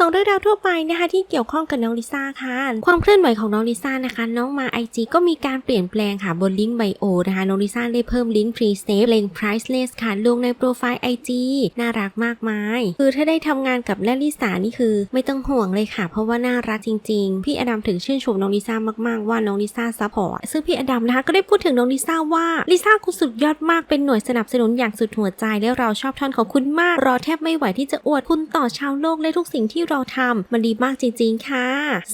สองเรื่องราวทั่วไปนะคะที่เกี่ยวข้องกับน้องลิซ่าค่ะ ความเคลื่อนไหวของน้องลิซ่านะคะ น้องมา IG ก็มีการเปลี่ยนแปลงค่ะบนลิงก์ไบโอนะคะ น้องลิซ่าได้เพิ่มลิงก์ Free Step เลง Priceless ค่ะลงในโปรไฟล์ IG น่ารักมากมาย คือถ้าได้ทำงานกับแลลิสานี่คือ ไม่ต้องห่วงเลยค่ะ เพราะว่าน่ารักจริง ๆ พี่อดัมถึงชื่นชมน้องลิซ่ามากๆ ว่าน้องลิซ่าซัพพอร์ตซึ่งพี่อดัมนะคะก็ได้พูดถึงน้องลิซ่าว่าลิซ่าคุณสุดยอดมากเป็นหน่วยสนับสนุนอย่างสุดหัวใจและเราชอบท่อนของคุณมากรอแทบไม่ไหวที่จะอวดคุณต่อชาวโลกและทุกสิ่งที่เราทำมันดีมากจริง ๆ ค่ะ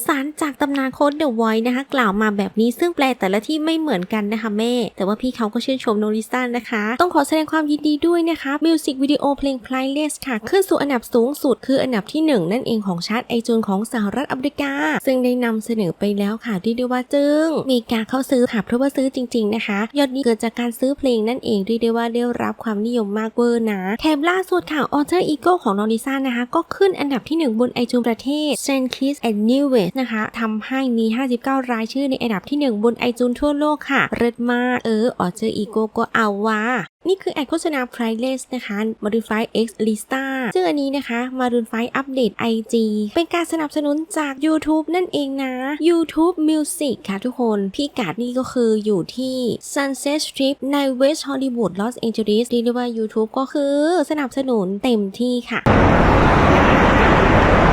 สารจากตำนานโค้ดเดอะไวท์นะคะ กล่าวมาแบบนี้ซึ่งแปลแต่ละที่ไม่เหมือนกันนะคะแม่ แต่ว่าพี่เขาก็ชื่นชมโนริซ่านะคะ ต้องขอแสดงความยินดีด้วยนะคะมิวสิกวิดีโอเพลง Priceless ค่ะ ขึ้นสู่อันดับสูงสุดคืออันดับที่ 1 นั่นเองของชาร์ตไอจูนของสหรัฐอเมริกา ซึ่งได้นำเสนอไปแล้วค่ะที่เรียกว่าจึงมีการเข้าซื้อค่ะเพราะว่าซื้อจริง ๆนะคะ ยอดนี้เกิดจากการซื้อเพลงนั่นเองเรียกได้ว่าได้รับความนิยมมากเวอร์นะแถมล่าสุดค่ะ Alter Ego ของน้องลิซ่านะคะ ก็ขึ้นอันดับที่ 1บนไอจูนประเทศ s a n k i s and New West นะคะทำให้มี 59 รายชื่อในอันดับที่ 1 บนไอจูนทั่วโลกค่ะ เริดมากเออออเจออีโกโกอาวา นี่คือแอดโฆษณา Priceless นะคะ Modify X Lista ซึ่งอันนี้นะคะ Modify อัปเดต IG เป็นการสนับสนุนจาก YouTube นั่นเองนะ YouTube Music ค่ะทุกคนพี่กาดนี่ก็คืออยู่ที่ Sunset Strip ใน West Hollywood Los Angeles เรียกว่า YouTube ก็คือสนับสนุนเต็มที่ค่ะ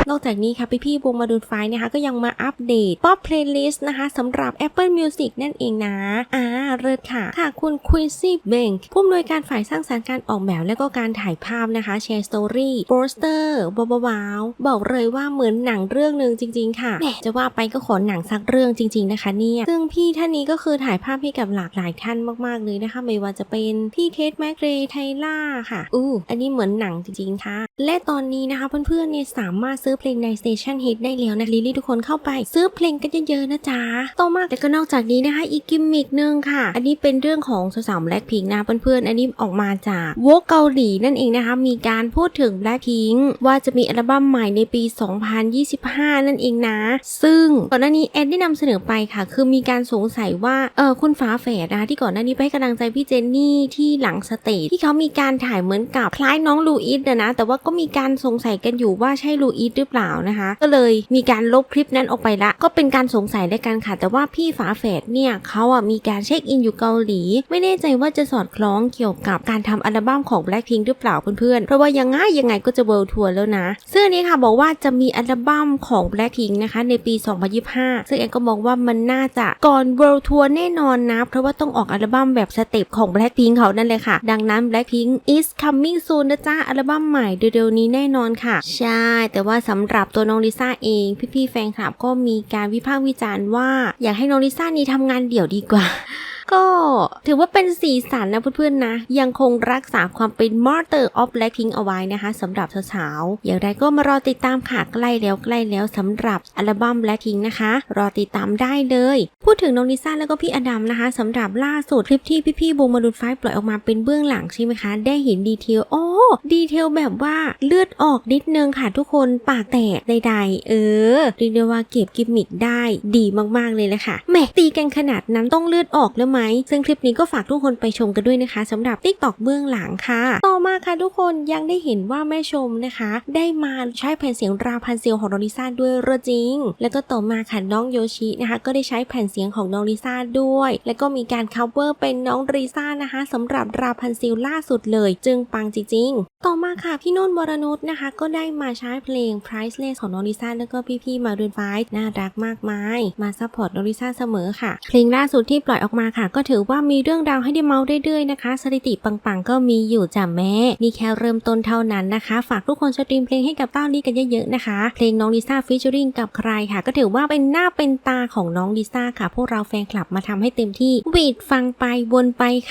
นอกจากนี้ค่ะพี่ๆวงมาดูนไฟนะคะก็ยังมาอัปเดตป๊อปเพลย์ลิสต์นะคะสำหรับ Apple Music นั่นเองนะ อ่าเลิศค่ะ ค่ะคุณ Quincy Bank ผู้อำนวยการฝ่ายสร้างสรรค์การออกแบบและก็การถ่ายภาพนะคะแชร์สตอรี่โปสเตอร์ว้าวบอกเลยว่าเหมือนหนังเรื่องหนึ่งจริง ๆ ค่ะแหมจะว่าไปก็ขอหนังสักเรื่องจริง ๆ นะคะเนี่ยซึ่งพี่ท่านนี้ก็คือถ่ายภาพให้กับหลากหลายท่านมากๆเลยนะคะ ไม่ว่าจะเป็นพี่เคทแมกเรย์ไทล่าค่ะอู้อันนี้เหมือนหนังจริง ๆ ค่ะ และตอนนี้นะคะเพื่อนๆเนี่ยสามารถซื้อเพลงใน Station Hit ได้แล้วนะลิลลี่ทุกคนเข้าไป ซื้อเพลงกันเยอะๆนะจ๊ะต่อมาแต่ก็นอกจากนี้นะคะอีกกิมมิกหนึ่งค่ะ อันนี้เป็นเรื่องของสาวๆ Blackpink นะเพื่อนๆอันนี้ออกมาจากวกเกาหลีนั่นเองนะคะมีการพูดถึง Blackpink ว่าจะมีอัลบั้มใหม่ในปี 2025 นั่นเองนะ ซึ่งก่อนหน้านี้แอนได้นำเสนอไปค่ะ คือมีการสงสัยว่าเออคุณฟ้าแฝดนะคะที่ก่อนหน้านี้ไปให้กำลังใจพี่เจนนี่ที่หลังสเตจที่เขามีการถ่ายเหมือนกับคล้ายน้องลูอิสนะนะแต่ว่าก็็มีการสงสัยกันอยู่ว่าใช่ลูอิสหรือเปล่านะคะ ก็เลยมีการลบคลิปนั้นออกไปละ ก็เป็นการสงสัยได้กันค่ะ แต่ว่าพี่ฝาแฝดเนี่ยเขาอะมีการเช็คอินอยู่เกาหลี ไม่แน่ใจว่าจะสอดคล้องเกี่ยวกับการทำอัลบั้มของ Blackpink หรือเปล่าเพื่อนๆ เพราะว่ายังไงยังไงก็จะเวิลด์ทัวร์แล้วนะ ซึ่งอันนี้ค่ะบอกว่าจะมีอัลบั้มของ Blackpink นะคะในปี 2025 ซึ่งแอนก็มองว่ามันน่าจะก่อน World Tour แน่นอนนะ เพราะว่าต้องออกอัลบั้มแบบสเต็ปของ Blackpink เขานั่นเลยค่ะ ดังนั้น Blackpink is coming soon นะจ๊ะอัลบั้มใหม่เร็วๆนี้แน่นอนค่ะ ใช่ แต่ว่าสำหรับตัวน้องลิซ่าเอง พี่ๆแฟนคลับก็มีการวิพากษ์วิจารณ์ว่า อยากให้น้องลิซ่านี้ทำงานเดี่ยวดีกว่าก็ถือว่าเป็นสีสันนะเพื่อนๆนะ ยังคงรักษาความเป็น Mother of Blackpink เอาไว้นะคะสำหรับสาวๆอย่างไรก็มารอติดตามค่ะใกล้แล้วใกล้แล้วสำหรับอัลบั้ม Blackpink นะคะ รอติดตามได้เลย พูดถึงน้องลิซ่าแล้วก็พี่อดัมนะคะสำหรับล่าสุดคลิปที่พี่ๆวงมารุนไฟปล่อยออกมาเป็นเบื้องหลังใช่ไหมคะ ได้เห็นดีเทลโอ้ดีเทลแบบว่าเลือดออกนิดนึงค่ะทุกคนปากแตกใดๆเออเรียกได้ว่าเก็บกิมมิกได้ดีมากๆเลยแหละค่ะแหมตีกันขนาดนั้นต้องเลือดออกแล้วไหม ซึ่งคลิปนี้ก็ฝากทุกคนไปชมกันด้วยนะคะสำหรับติ๊กตอกเบื้องหลังค่ะ ต่อมาค่ะทุกคนยังได้เห็นว่าแม่ชมนะคะ ได้มาใช้แผ่นเสียงราพันเซลของน้องลิซ่าด้วยเรอจริง แล้วก็ต่อมาค่ะน้องโยชินะคะ ก็ได้ใช้แผ่นเสียงของน้องลิซ่าด้วย แล้วก็มีการ cover เป็นน้องลิซ่านะคะสำหรับราพันเซลล่าสุดเลย จึงปังจริงๆ ต่อมาค่ะพี่นุ่นวรนุชนะคะ ก็ได้มาใช้เพลง Priceless ของน้องลิซ่าแล้วก็พี่ๆมารุนไฟน่ารักมากมาย มาซัพพอร์ตน้องลิซ่าเสมอค่ะ เพลงล่าสุดที่ปล่อยออกมาค่ะ ก็ถือว่ามีเรื่องราวให้ได้เมาเรื่อยๆนะคะสถิติปังๆ ก็มีอยู่จ้ะแม่นี่แค่เริ่มต้นเท่านั้นนะคะ ฝากทุกคนสตรีมเพลงให้กับเต้าลี่กันเยอะๆนะคะ เพลงน้องลิซ่าฟิชเชอริงกับใครค่ะ ก็ถือว่าเป็นหน้าเป็นตาของน้องลิซ่าค่ะ พวกเราแฟนคลับมาทำให้เต็มที่วีดฟังไปวนไปค่ะ